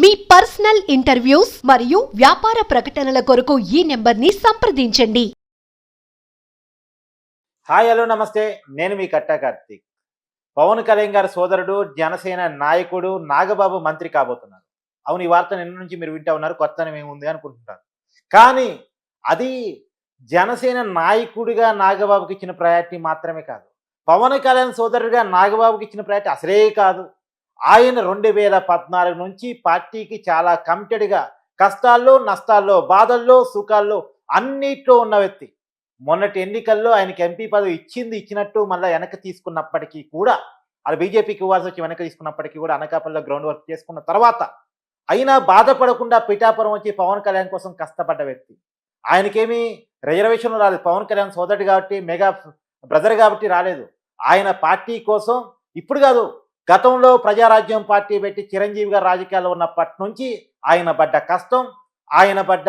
మీ personal interviews మరియు వ్యాపార ప్రకటనల కొరకు ఈ నెంబర్ని సంప్రదించండి. హాయ్ హలో నమస్తే. నేను మీ కట్టా కార్తీక్. పవన్ కళ్యాణ్ గారి సోదరుడు జనసేన నాయకుడు నాగబాబు మంత్రి కాబోతున్నారు. అవును ఈ వార్త నిన్న నుంచి మీరు వింటా ఉన్నారు కొత్త ఏముంది అనుకుంటున్నారు. కానీ అది జనసేన నాయకుడిగా నాగబాబుకి ఇచ్చిన ప్రయారిటీ మాత్రమే కాదు. పవన్ కళ్యాణ్ సోదరుడిగా నాగబాబుకి ఇచ్చిన ప్రయారిటీ అసలే కాదు. ఆయన రెండు వేల పద్నాలుగు నుంచి పార్టీకి చాలా కమిటెడ్గా కష్టాల్లో నష్టాల్లో బాధల్లో సుఖాల్లో అన్నిట్లో ఉన్న వ్యక్తి. మొన్నటి ఎన్నికల్లో ఆయనకి ఎంపీ పదవి ఇచ్చింది ఇచ్చినట్టు మళ్ళీ వెనక తీసుకున్నప్పటికీ కూడా అది బీజేపీకి ఇవ్వాల్సి వచ్చి వెనక తీసుకున్నప్పటికీ కూడా అనకాపల్లిలో గ్రౌండ్ వర్క్ చేసుకున్న తర్వాత అయినా బాధపడకుండా పిఠాపురం వచ్చి పవన్ కళ్యాణ్ కోసం కష్టపడ్డ వ్యక్తి. ఆయనకేమీ రిజర్వేషన్ రాలేదు. పవన్ కళ్యాణ్ సోదరుడు కాబట్టి మెగా బ్రదర్ కాబట్టి రాలేదు. ఆయన పార్టీ కోసం ఇప్పుడు కాదు గతంలో ప్రజారాజ్యం పార్టీ పెట్టి చిరంజీవి గారు రాజకీయాల్లో ఉన్నప్పటి నుంచి ఆయన పడ్డ కష్టం ఆయన పడ్డ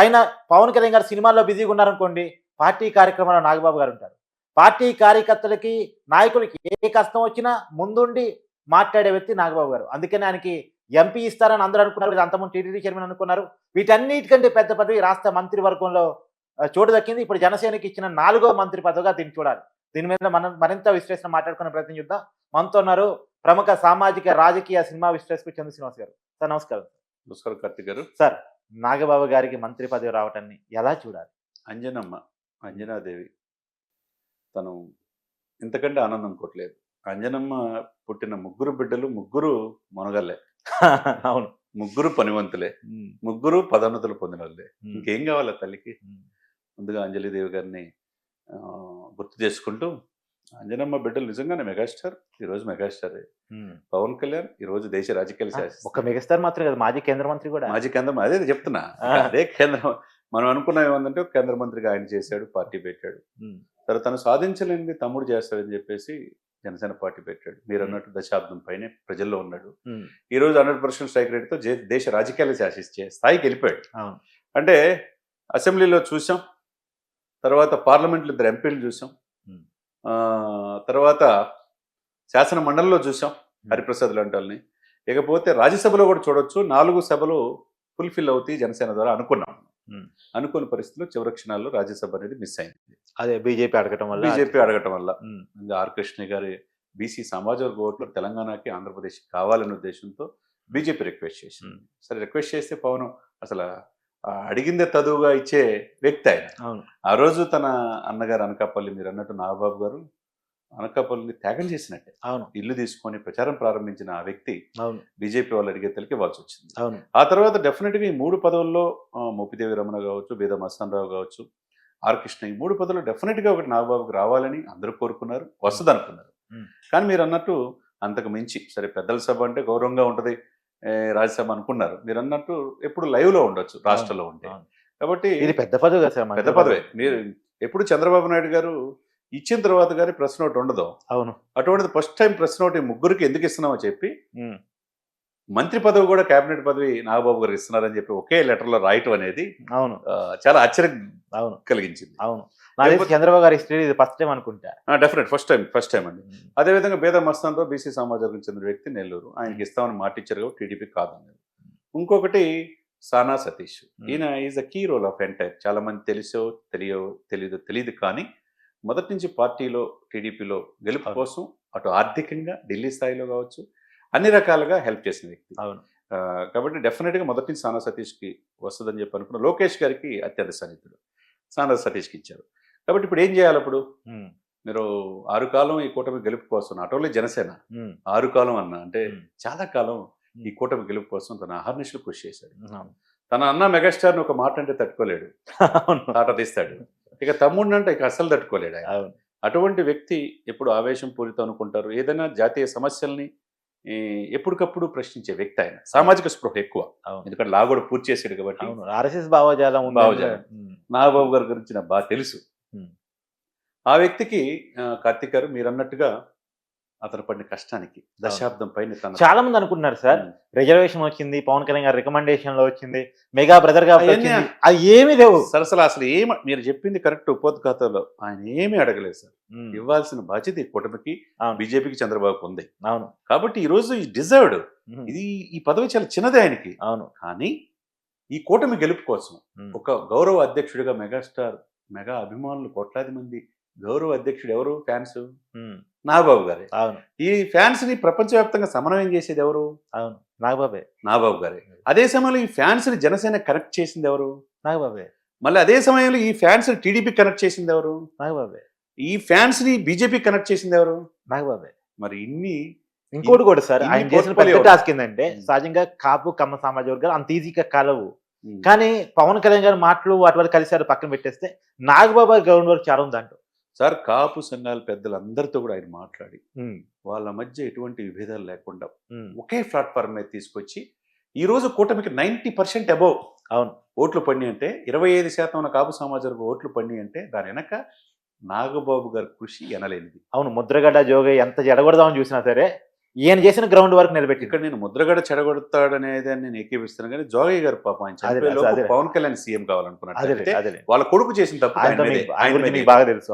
ఆయన పవన్ కళ్యాణ్ గారు సినిమాల్లో బిజీగా ఉన్నారనుకోండి పార్టీ కార్యక్రమంలో నాగబాబు గారు ఉంటారు. పార్టీ కార్యకర్తలకి నాయకులకి ఏ కష్టం వచ్చినా ముందుండి మాట్లాడే వ్యక్తి నాగబాబు గారు. అందుకని ఆయనకి ఎంపీ ఇస్తారని అందరూ అనుకున్నారు. అంతకుముందు టీడీపీ చైర్మన్ అనుకున్నారు. వీటన్నిటికంటే పెద్ద పదవి రాష్ట్ర మంత్రివర్గంలో చోటు దక్కింది. ఇప్పుడు జనసేనకి ఇచ్చిన నాలుగో మంత్రి పదవిగా దీన్ని చూడాలి. దీని మీద మనం మరింత విశ్లేషణ మాట్లాడుకునే ప్రయత్నం చూద్దాం. మనతో ఉన్నారు ప్రముఖ సామాజిక రాజకీయ సినిమా విశ్లేషకు చంద్ర శ్రీనివాస్ గారు. సార్ నమస్కారం. నమస్కారం కార్తిక్ గారు. సార్ నాగబాబు గారికి మంత్రి పదవి రావటాన్ని ఎలా చూడాలి? అంజనమ్మ అంజనాదేవి. తను ఇంతకంటే ఆనందం కొట్టలేదు. అంజనమ్మ పుట్టిన ముగ్గురు బిడ్డలు ముగ్గురు మొనగల్లే. అవును. ముగ్గురు పనివంతులే. ముగ్గురు పదోన్నతులు పొందిన వాళ్ళే ఇంకేం కావాలి తల్లికి? ముందుగా అంజలిదేవి గారిని గుర్తు చేసుకుంటూ అంజనమ్మ బిడ్డలు నిజంగానే మెగాస్టార్? ఈరోజు మెగాస్టార్. పవన్ కళ్యాణ్ ఈరోజు దేశ రాజకీయాలు ఒక శాసిస్తారు మెగాస్టార్ మాత్రం కదా మాజీ కేంద్ర మంత్రి కూడా. మాజీ కేంద్రం అదే చెప్తున్నా. అదే కేంద్రం మనం అనుకున్నాం ఏమందంటే ఒక కేంద్ర మంత్రిగా ఆయన చేశాడు పార్టీ పెట్టాడు. సరే తను సాధించలేనిది తమ్ముడు చేస్తాడని చెప్పేసి జనసేన పార్టీ పెట్టాడు. మీరు అన్నట్టు దశాబ్దం పైనే ప్రజల్లో ఉన్నాడు. ఈ రోజు హండ్రెడ్ పర్సెంట్ స్ట్రైక్ రేట్తో దేశ రాజకీయాలు శాసించే స్థాయికి వెళ్ళిపోయాడు. అంటే అసెంబ్లీలో చూసాం తర్వాత పార్లమెంట్లో ఇద్దరు ఎంపీలు చూసాం. తర్వాత శాసన మండలిలో చూసాం హరిప్రసాద్ లాంటి వాళ్ళని. ఇకపోతే రాజ్యసభలో కూడా చూడొచ్చు. నాలుగు సభలు ఫుల్ఫిల్ అవుతాయి జనసేన ద్వారా అనుకున్నాం. ఉమ్. అనుకోని పరిస్థితుల్లో చివరి క్షణాల్లో రాజ్యసభ అనేది మిస్ అయింది. అదే బీజేపీ అడగటం వల్ల బీజేపీ అడగటం వల్ల. ఆర్ కృష్ణ గారి బీసీ సమాజ వర్గ ఓట్లు తెలంగాణకి ఆంధ్రప్రదేశ్ కావాలనే ఉద్దేశంతో బీజేపీ రిక్వెస్ట్ చేసింది. సరే రిక్వెస్ట్ చేస్తే పవన్ అసలు అడిగిందే తదువుగా ఇచ్చే వ్యక్తి ఆయన. ఆ రోజు తన అన్నగారు అనకాపల్లి మీరు అన్నట్టు నాగబాబు గారు అనకాపల్లిని త్యాగం చేసినట్టే. అవును. ఇల్లు తీసుకొని ప్రచారం ప్రారంభించిన ఆ వ్యక్తి అవును. బీజేపీ వాళ్ళు అడిగే తలకి ఇవ్వాల్సి వచ్చింది. అవును. ఆ తర్వాత డెఫినెట్గా ఈ మూడు పదవుల్లో మోపిదేవి రమణ కావచ్చు బేద మస్తానరావు కావచ్చు ఆర్ కృష్ణ ఈ మూడు పదవులు డెఫినెట్గా ఒకటి నాగబాబుకి రావాలని అందరూ కోరుకున్నారు వస్తుంది అనుకున్నారు. కానీ మీరు అన్నట్టు అంతకు మించి సరే పెద్దల సభ అంటే గౌరవంగా ఉంటుంది రాజ్యసభ అనుకున్నారు. మీరు అన్నట్టు ఎప్పుడు live లో ఉండొచ్చు రాష్ట్రంలో ఉంటే. కాబట్టి ఇది పెద్ద పదవి కదా సార్ పెద్ద పదవే. మీరు ఎప్పుడు చంద్రబాబు నాయుడు గారు ఇచ్చిన తర్వాత కానీ ప్రెస్ నోట్ ఉండదు. అవును. అటువంటిది ఫస్ట్ టైం ప్రెస్ నోట్ ఈ ముగ్గురికి ఎందుకు ఇస్తున్నామో చెప్పి మంత్రి పదవి కూడా కేబినెట్ పదవి నాగబాబు గారు ఇస్తున్నారని చెప్పి ఒకే లెటర్లో రాయటం అనేది అవును. చాలా ఆశ్చర్యం అవును. కలిగించింది. అవును. చంద్రబాబు గారి హిస్టరీ ఇది ఫస్ట్ టైం అనుకుంటా. Definite first time first time అండి. అదేవిధంగా బేద మస్తాన్తో బీసీ సమాజానికి చెందిన వ్యక్తి నెల్లూరు. ఆయనకి ఇస్తామని మాట ఇచ్చారు కాబట్టి టీడీపీ కాదన్నారు ఇంకొకటి సానా సతీష్. ఈయన is a key role of entire. చాలా మంది తెలుసో తెలియో తెలియదో తెలియదు కానీ మొదటి నుంచి పార్టీలో టీడీపీలో గెలుపు. కోసం అటు ఆర్థికంగా ఢిల్లీ స్థాయిలో కావచ్చు అన్ని రకాలుగా హెల్ప్ చేసిన వ్యక్తి. అవును. కాబట్టి డెఫినెట్గా మొదటి నుంచి సానా సతీష్కి వస్తుందని చెప్పి అనుకున్న లోకేష్ గారికి అత్యంత సన్నిహితుడు. సానా సతీష్కి ఇచ్చారు. కాబట్టి ఇప్పుడు ఏం చేయాలి అప్పుడు? మీరు ఆరు కాలం ఈ కూటమి గెలుపు కోసం నాట్ ఓన్లీ జనసేన ఆరు కాలం అన్న అంటే చాలా కాలం ఈ కూటమి గెలుపు కోసం తన అహర్నిశలు కృషి చేశాడు. తన అన్న మెగాస్టార్ని ఒక మాట అంటే తట్టుకోలేడు. తాట తీస్తాడు. ఇక తమ్ముడిని అంటే ఇక అస్సలు తట్టుకోలేడు అటువంటి వ్యక్తి ఎప్పుడు ఆవేశం పూరితం అనుకుంటారు? ఏదైనా జాతీయ సమస్యల్ని ఎప్పటికప్పుడు ప్రశ్నించే వ్యక్తి ఆయన. సామాజిక స్పృహ ఎక్కువ. ఎందుకంటే లా కూడా పూర్తి చేశాడు కాబట్టి ఆర్ఎస్ఎస్ భావజాలం భావజాలం. నాగబాబు గారి గురించి నాకు బాగా తెలుసు. ఆ వ్యక్తికి కార్తీక్ గారు మీరు అన్నట్టుగా అతను పడిన కష్టానికి దశాబ్దం పైన తన చాలా మంది అనుకుంటున్నారు సార్. రిజర్వేషన్ వచ్చింది పవన్ కళ్యాణ్ గారి రికమెండేషన్లో వచ్చింది మెగా బ్రదర్గా అది ఏమీ లేవు. సార్ అసలు అసలు ఏం మీరు చెప్పింది కరెక్ట్ ఉపోద్ఘాతంలో ఆయన ఏమీ అడగలేదు సార్. ఇవ్వాల్సిన బాధ్యత ఈ కూటమికి అవును. బీజేపీకి చంద్రబాబుకి ఉంది. అవును. కాబట్టి ఈ రోజు ఈ డిజర్వ్డ్ ఇది ఈ పదవి చాలా చిన్నదే ఆయనకి. అవును. కానీ ఈ కూటమి గెలుపు కోసం ఒక గౌరవ అధ్యక్షుడిగా మెగాస్టార్ మెగా అభిమానులు కోట్లాది మంది గౌరవ అధ్యక్షుడు ఎవరు? ఫ్యాన్స్? నాగబాబు గారే. అవును. ఈ ఫ్యాన్స్ని ప్రపంచవ్యాప్తంగా సమన్వయం చేసేది ఎవరు? అవును. నాగబాబే. నాగబాబు గారే. అదే సమయంలో ఈ ఫ్యాన్స్ని జనసేన కనెక్ట్ చేసింది ఎవరు? నాగబాబే. మళ్ళీ అదే సమయంలో ఈ ఫ్యాన్స్ని టీడీపీ కనెక్ట్ చేసింది ఎవరు? నాగబాబే. ఈ ఫ్యాన్స్ని బీజేపీ కనెక్ట్ చేసింది ఎవరు? నాగబాబే. మరి ఇన్ని ఇంకోటి కూడా సార్ ఆయన చేసిన. పెద్ద టాస్క్ ఏంటంటే. సహజంగా కాపు కమ్మ సామాజిక వర్గాలు అంత ఈజీగా కలవు. కానీ పవన్ కళ్యాణ్ గారి మాటలు వాటి వల్ల కలిసారు పక్కన పెట్టేస్తే నాగబాబు గారి గ్రౌండ్ వర్క్ చాలా ఉందంట సార్ కాపు సంఘాల పెద్దలందరితో కూడా ఆయన మాట్లాడి వాళ్ళ మధ్య ఎటువంటి విభేదాలు లేకుండా ఒకే ప్లాట్ఫామ్ మీద తీసుకొచ్చి ఈ రోజు కూటమికి నైంటీ పర్సెంట్ అబౌవ్ అవును. ఓట్లు పడి అంటే ఇరవై ఐదు శాతం ఉన్న కాపు సమాజానికి ఓట్లు పడి అంటే దాని వెనక నాగబాబు గారి కృషి ఎనలేనిది. అవును ముద్రగడ్డ జోగి ఎంత జడగొడదామని చూసినా సరే ఈయన చేసిన గ్రౌండ్ వర్క్ నిలబెట్టి ఇక్కడ నేను ముద్రగడ చెడగొడతాడనేది అని నేను ఏకీపిస్తున్నాను కానీ జోగయ్య గారు పాపం ఆయన. పవన్ కళ్యాణ్ సీఎం అదే వాళ్ళ కొడుకు చేసిన తప్పు ఆయన బాగా తెలుసు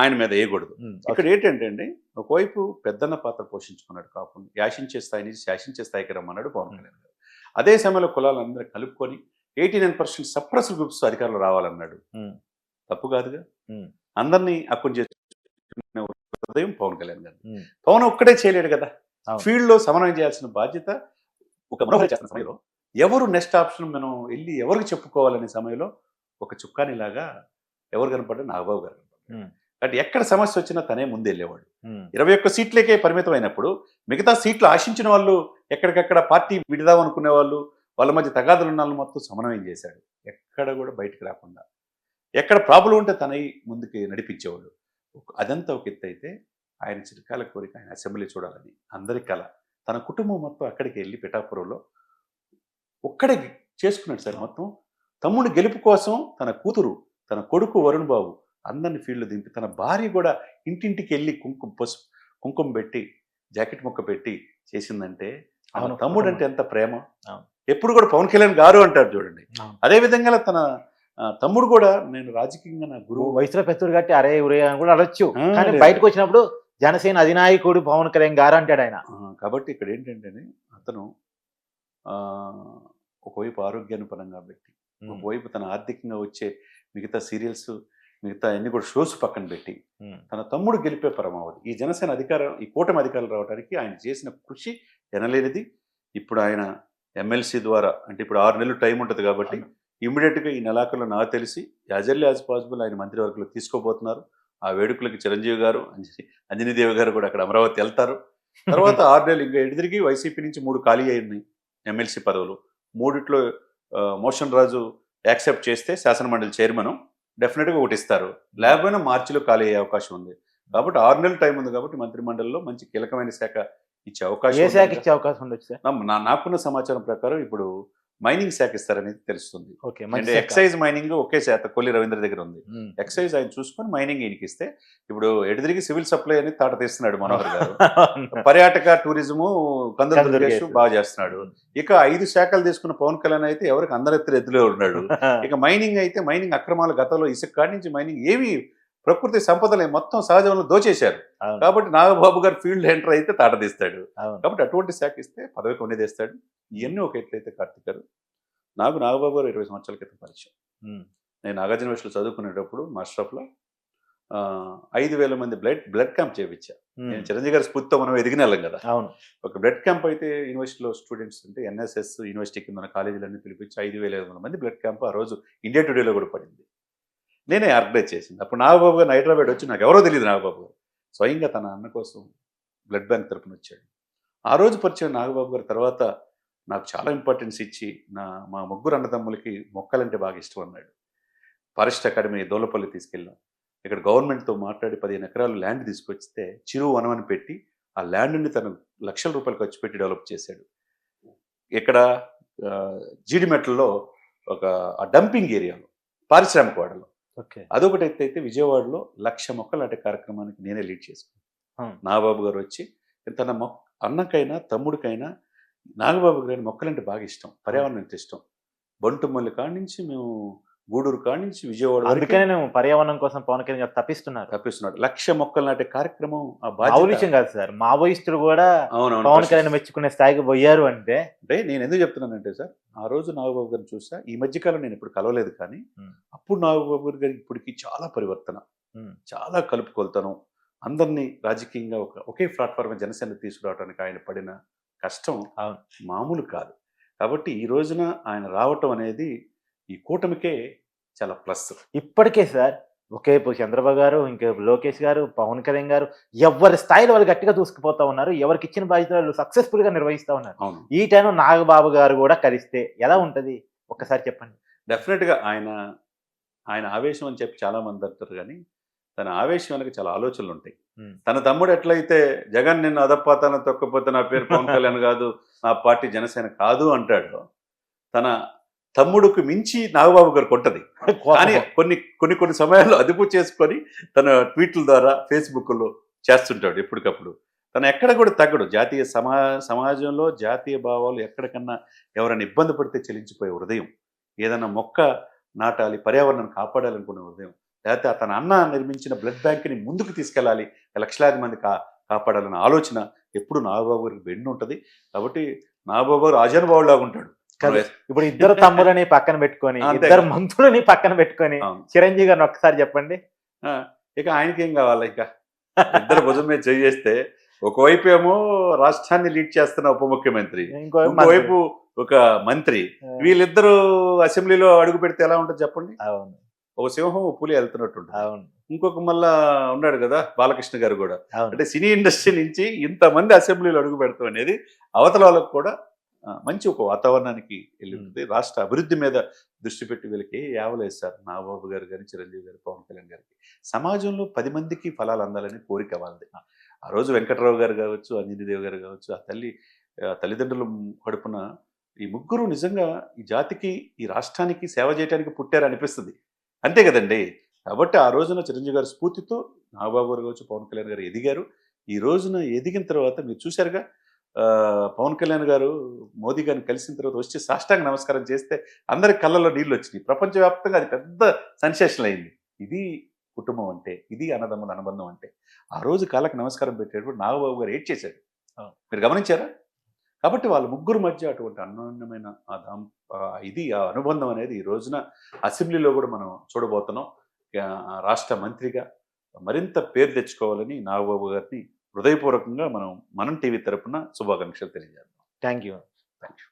ఆయన మీద వేయకూడదు. ఇక్కడ ఏంటంటే అండి ఒకవైపు పెద్దన్న పాత్ర పోషించుకున్నాడు కాపు యాశించే స్థాయి నుంచి శాసించే స్థాయికి రమ్మన్నాడు పవన్ కళ్యాణ్ గారు. అదే సమయంలో కులాలందరూ కలుపుకొని eighty nine percent suppress groups అధికారులు రావాలన్నాడు. తప్పు కాదుగా? అందరినీ అక్కుని చేసుకునే హృదయం పవన్ కళ్యాణ్ గారు పవన్ ఒక్కడే చేయలేడు కదా. ఫీల్డ్లో సమన్వయం చేయాల్సిన బాధ్యత ఒక మనోహర్ చేస్తున్న సమయంలో ఎవరు నెక్స్ట్ ఆప్షన్ మనం వెళ్ళి ఎవరికి చెప్పుకోవాలనే సమయంలో ఒక చుక్కానిలాగా ఎవరు కనపడ్డా నాగబాబు గారు కనపడ్డారు. అంటే ఎక్కడ సమస్య వచ్చినా తనే ముందు వెళ్ళేవాడు ఉమ్, ఇరవై ఒక్క సీట్లకే పరిమితం అయినప్పుడు మిగతా సీట్లు ఆశించిన వాళ్ళు ఎక్కడికక్కడ పార్టీ విడదాం అనుకునే వాళ్ళు వాళ్ళ మధ్య తగాదులు ఉన్న వాళ్ళు మొత్తం సమన్వయం చేశాడు. ఎక్కడ కూడా బయటికి రాకుండా. ఎక్కడ ప్రాబ్లం ఉంటే తనై ముందుకి నడిపించేవాడు. అదంతా ఒక ఎత్తు అయితే ఆయన చిరకాల కోరిక ఆయన అసెంబ్లీ చూడాలని అందరి కల. తన కుటుంబం మొత్తం అక్కడికి వెళ్ళి పిఠాపురంలో ఒక్కడే చేసుకున్నాడు సార్ మొత్తం. తమ్ముడు గెలుపు కోసం తన కూతురు తన కొడుకు వరుణ్ బాబు అందరిని ఫీల్డ్ దింపి తన భార్య కూడా ఇంటింటికి వెళ్ళి కుంకుమ పసుపు కుంకుమ పెట్టి జాకెట్ ముక్క పెట్టి చేసిందంటే అవును తమ్ముడు అంటే ఎంత ప్రేమ. ఎప్పుడు కూడా పవన్ కళ్యాణ్ గారు అంటారు చూడండి. అదే విధంగా తన తమ్ముడు కూడా నేను రాజకీయంగా నా గురువు. వయసులో పెద్దడు కట్టి అరే ఉరే అని కూడా కానీ లేదు. బయటకు వచ్చినప్పుడు జనసేన అధినాయకుడు పవన్ కళ్యాణ్ గారు అంటాడు ఆయన. కాబట్టి ఇక్కడ ఏంటంటే అతను ఒకవైపు ఆరోగ్యాన్ని పరంగా పెట్టి ఒకవైపు తన ఆర్థికంగా వచ్చే మిగతా సీరియల్స్ మిగతా అన్ని కూడా షోస్ పక్కన పెట్టి తన తమ్ముడు గెలిపే పరమావధి. ఈ జనసేన అధికారం ఈ కూటమి అధికారులు రావడానికి ఆయన చేసిన కృషి ఎనలేనిది. ఇప్పుడు ఆయన ఎమ్మెల్సీ ద్వారా అంటే ఇప్పుడు ఆరు నెలలు టైం ఉంటుంది కాబట్టి ఇమ్మీడియట్గా ఈ నెలాఖరులో నాకు తెలిసి యాజ్ ఎర్లీ యాజ్ పాసిబుల్ ఆయన మంత్రివర్గంలో తీసుకోబోతున్నారు. ఆ వేడుకలకి చిరంజీవి గారు అంజని అంజనీదేవి గారు కూడా అక్కడ అమరావతి వెళ్తారు. తర్వాత ఆరు నెలలు ఇంకా ఎడిదిరిగి వైసీపీ నుంచి మూడు ఖాళీ అయ్యింది ఎమ్మెల్సీ పదవులు. మూడిట్లో మోషన్ రాజు యాక్సెప్ట్ చేస్తే శాసనమండలి చైర్మన్ డెఫినెట్గా ఒకటి ఇస్తారు. లేకపోయినా మార్చిలో ఖాళీ అయ్యే అవకాశం ఉంది. కాబట్టి ఆరు నెలల టైం ఉంది కాబట్టి మంత్రిమండలిలో మంచి కీలకమైన శాఖ ఇచ్చే అవకాశం ఏ శాఖ ఇచ్చే అవకాశం ఉండొచ్చు నాకున్న సమాచారం ప్రకారం ఇప్పుడు మైనింగ్ శాఖ ఇస్తారనేది తెలుస్తుంది అంటే. ఎక్సైజ్ మైనింగ్ ఒకే శాత కొల్లి రవీంద్ర దగ్గర ఉంది. ఎక్సైజ్ ఆయన చూసుకొని మైనింగ్ ఈయనకి ఇస్తే ఇప్పుడు ఎడదిరిగి సివిల్ సప్లై అని తాట తీస్తున్నాడు మనోహర్ గారు పర్యాటక టూరిజము కందులు కందులు దుర్గేష్ దుర్గేష్. బాగా చేస్తున్నాడు ఇక ఐదు శాఖలు తీసుకున్న పవన్ కళ్యాణ్ అయితే ఎవరికి అందరెత్తులు ఎత్తులో ఉన్నాడు ఇక మైనింగ్ అయితే మైనింగ్ అక్రమాల గతంలో ఇసుక కాడి నుంచి మైనింగ్ ఏమి ప్రకృతి సంపదలు మొత్తం సహజంలో దోచేశారు. కాబట్టి నాగబాబు గారు ఫీల్డ్ ఎంటర్ అయితే తాట తీస్తాడు అవును. కాబట్టి అటువంటి శాఖ ఇస్తే పదవి కొనేదేస్తాడు. ఇవన్నీ ఒక ఎట్లయితే కార్తీక్ గారు. నాకు నాగబాబు గారు ఇరవై సంవత్సరాల క్రితం పరిచయం. నేను నాగార్జున యూనివర్సిటీలో చదువుకునేటప్పుడు మాస్టర్ఫ్లో ఐదు వేల మంది బ్లడ్ బ్లడ్ క్యాంప్ చేయించా నేను చిరంజీవి గారి స్ఫూర్తితో మనం ఎదిగిన వాళ్ళం కదా. అవును. ఒక బ్లడ్ క్యాంప్ అయితే యూనివర్సిటీలో స్టూడెంట్స్ అంటే ఎన్ఎస్ఎస్ యూనివర్సిటీ కింద ఉన్న కాలేజీలన్నీ పిలిపించి ఐదు వేల ఐదు వందల మంది బ్లడ్ క్యాంప్ ఆ రోజు ఇండియా టుడేలో కూడా పడింది. నేనే ఆర్గనైజ్ చేసింది. అప్పుడు నాగబాబు గారు హైదరాబాద్ వచ్చి నాకు ఎవరో తెలియదు నాగబాబు గారు. స్వయంగా తన అన్న కోసం బ్లడ్ బ్యాంక్ తరపున వచ్చాడు. ఆ రోజు పరిచయం నాగబాబు గారు తర్వాత నాకు చాలా ఇంపార్టెన్స్ ఇచ్చి నా మా ముగ్గురు అన్నదమ్ములకి మొక్కలంటే బాగా ఇష్టం అన్నాడు. ఫారెస్ట్ అకాడమీ దోలపల్లి తీసుకెళ్ళాం. ఇక్కడ గవర్నమెంట్తో మాట్లాడి పదిహేను ఎకరాలు ల్యాండ్ తీసుకొచ్చితే చిరువు వనమని పెట్టి ఆ ల్యాండ్ని తను లక్షల రూపాయలు ఖర్చు పెట్టి డెవలప్ చేశాడు. ఇక్కడ జీడిమెట్లలో ఒక ఆ డంపింగ్ ఏరియాలో పారిశ్రామిక వాడలో అదొకటి అయితే విజయవాడలో లక్ష మొక్కలు నాటే కార్యక్రమానికి నేనే లీడ్ చేసుకున్నాను. నాబాబు గారు వచ్చి తన మొ అన్నకైనా తమ్ముడికైనా నాగబాబు గారి మొక్కలంటే బాగా ఇష్టం పర్యావరణం అంటే ఇష్టం? బంటుమల్లి కాడి నుంచి మేము గూడూరు కాడి నుంచి విజయవాడ అందుకనే నేను పర్యావరణం కోసం పవన్ కళ్యాణ్ గారు తప్పిస్తున్నారు. తప్పిస్తున్నాడు లక్ష మొక్కలు నాటే కార్యక్రమం విషయం కాదు సార్. మావోయిస్టులు కూడా పవన్ కళ్యాణ్ మెచ్చుకునే స్థాయికి పోయారు అంటే అంటే నేను ఎందుకు చెప్తున్నానంటే సార్ ఆ రోజు నాగబాబు గారిని చూసా. ఈ మధ్యకాలం నేను ఇప్పుడు కలవలేదు కానీ. అప్పుడు నాగబాబు గారి ఇప్పటికి చాలా పరివర్తన. చాలా కలుపుకొల్తనం. అందరినీ రాజకీయంగా ఒక ఒకే ప్లాట్ఫామ్ జనసేన తీసుకురావడానికి ఆయన పడిన కష్టం. మామూలు కాదు. కాబట్టి ఈ రోజున ఆయన రావటం అనేది ఈ కూటమికే చాలా ప్లస్. ఇప్పటికే సార్ ఒకే ఇప్పుడు చంద్రబాబు గారు ఇంకా లోకేష్ గారు పవన్ కళ్యాణ్ గారు ఎవరి స్థాయిలో వాళ్ళు గట్టిగా దూసుకుపోతా ఉన్నారు ఎవరికి ఇచ్చిన బాధ్యతలు సక్సెస్ఫుల్గా నిర్వహిస్తా ఉన్నారు. ఈ టైంలో నాగబాబు గారు కూడా కలిస్తే ఎలా ఉంటది? ఒక్కసారి చెప్పండి. డెఫినెట్గా ఆయన ఆయన ఆవేశం అని చెప్పి చాలా మంది అంటారు కానీ తన ఆవేశం వెనక చాలా ఆలోచనలు ఉంటాయి. తన తమ్ముడు ఎట్లయితే జగన్ నిన్ను అదపాతాన తొక్కపోతే నా పేరు పవన్ కళ్యాణ్ కాదు నా పార్టీ జనసేన కాదు అంటాడు తన తమ్ముడుకు మించి నాగబాబు గారు కొట్టది కానీ కొన్ని కొన్ని కొన్ని సమయాల్లో అదుపు చేసుకొని తన ట్వీట్ల ద్వారా ఫేస్బుక్లో చేస్తుంటాడు ఎప్పటికప్పుడు. తను ఎక్కడ కూడా తగ్గడు. జాతీయ సమా సమాజంలో జాతీయ భావాలు ఎక్కడికన్నా ఎవరైనా ఇబ్బంది పడితే చెలించిపోయే హృదయం ఏదైనా మొక్క నాటాలి పర్యావరణాన్ని కాపాడాలనుకునే హృదయం లేకపోతే తన అన్న నిర్మించిన బ్లడ్ బ్యాంక్ని ముందుకు తీసుకెళ్ళాలి లక్షలాది మంది కా కాపాడాలన్న ఆలోచన ఎప్పుడు నాగబాబు గారికి బెండు ఉంటుంది కాబట్టి నాగబాబు గారు ఆజానుభావులాగా ఉంటాడు. ఇప్పుడు ఇద్దరు తమ్ములని పక్కన పెట్టుకొని ఇద్దరు. మంత్రులని పక్కన పెట్టుకొని. చిరంజీవి గారిని ఒక్కసారి చెప్పండి. ఇక ఆయనకి ఏం కావాలి ఇక? ఇద్దరు భుజం మీద చేస్తే ఒకవైపు ఏమో రాష్ట్రాన్ని లీడ్ చేస్తున్న ఉప ముఖ్యమంత్రి ఇంకో ఇంకోవైపు ఒక మంత్రి. వీళ్ళిద్దరూ అసెంబ్లీలో అడుగు పెడితే ఎలా ఉంటుంది చెప్పండి? అవును. ఒక సింహం పులి వెళ్తున్నట్టు అవును. ఇంకొక మళ్ళా ఉన్నాడు కదా బాలకృష్ణ గారు కూడా. అంటే సినీ ఇండస్ట్రీ నుంచి ఇంతమంది అసెంబ్లీలో అడుగు పెడతాం అనేది అవతల వాళ్ళకు కూడా మంచి ఒక వాతావరణానికి వెళ్ళి ఉంటుంది రాష్ట్ర అభివృద్ధి మీద దృష్టి పెట్టి వీళ్ళకి యావలేదు సార్ నాగబాబు గారు కానీ చిరంజీవి గారు పవన్ కళ్యాణ్ గారికి. సమాజంలో పది మందికి ఫలాలు అందాలని కోరిక వాళ్ళది. ఆ రోజు వెంకట్రావు గారు కావచ్చు అంజనీదేవి గారు కావచ్చు ఆ తల్లి తల్లిదండ్రుల కడుపున ఈ ముగ్గురు నిజంగా ఈ జాతికి ఈ రాష్ట్రానికి సేవ చేయడానికి పుట్టారు అనిపిస్తుంది అంతే కదండి. కాబట్టి ఆ రోజున చిరంజీవి గారి స్ఫూర్తితో నాగబాబు గారు కావచ్చు పవన్ కళ్యాణ్ గారు ఎదిగారు. ఈ రోజున ఎదిగిన తర్వాత మీరు చూశారుగా పవన్ కళ్యాణ్ గారు మోదీ గారిని కలిసిన తర్వాత వచ్చి సాష్టాంగ నమస్కారం చేస్తే అందరి కళ్ళలో నీళ్ళు వచ్చినాయి. ప్రపంచవ్యాప్తంగా అది పెద్ద సెన్సేషన్ అయింది. ఇది కుటుంబం అంటే ఇది అన్నదమ్ముల అనుబంధం అంటే. ఆ రోజు కాళ్ళకి నమస్కారం పెట్టేటప్పుడు నాగబాబు గారు ఏడ్ చేశాడు. మీరు గమనించారా? కాబట్టి వాళ్ళ ముగ్గురు మధ్య అటువంటి అన్యోన్యమైన ఆ దాం ఆ ఇది ఆ అనుబంధం అనేది ఈ రోజున అసెంబ్లీలో కూడా మనం చూడబోతున్నాం. రాష్ట్ర మంత్రిగా మరింత పేరు తెచ్చుకోవాలని నాగబాబు గారిని హృదయపూర్వకంగా మనం మనం టీవీ తరపున శుభాకాంక్షలు తెలియజేద్దాం థ్యాంక్ యూ థ్యాంక్ యూ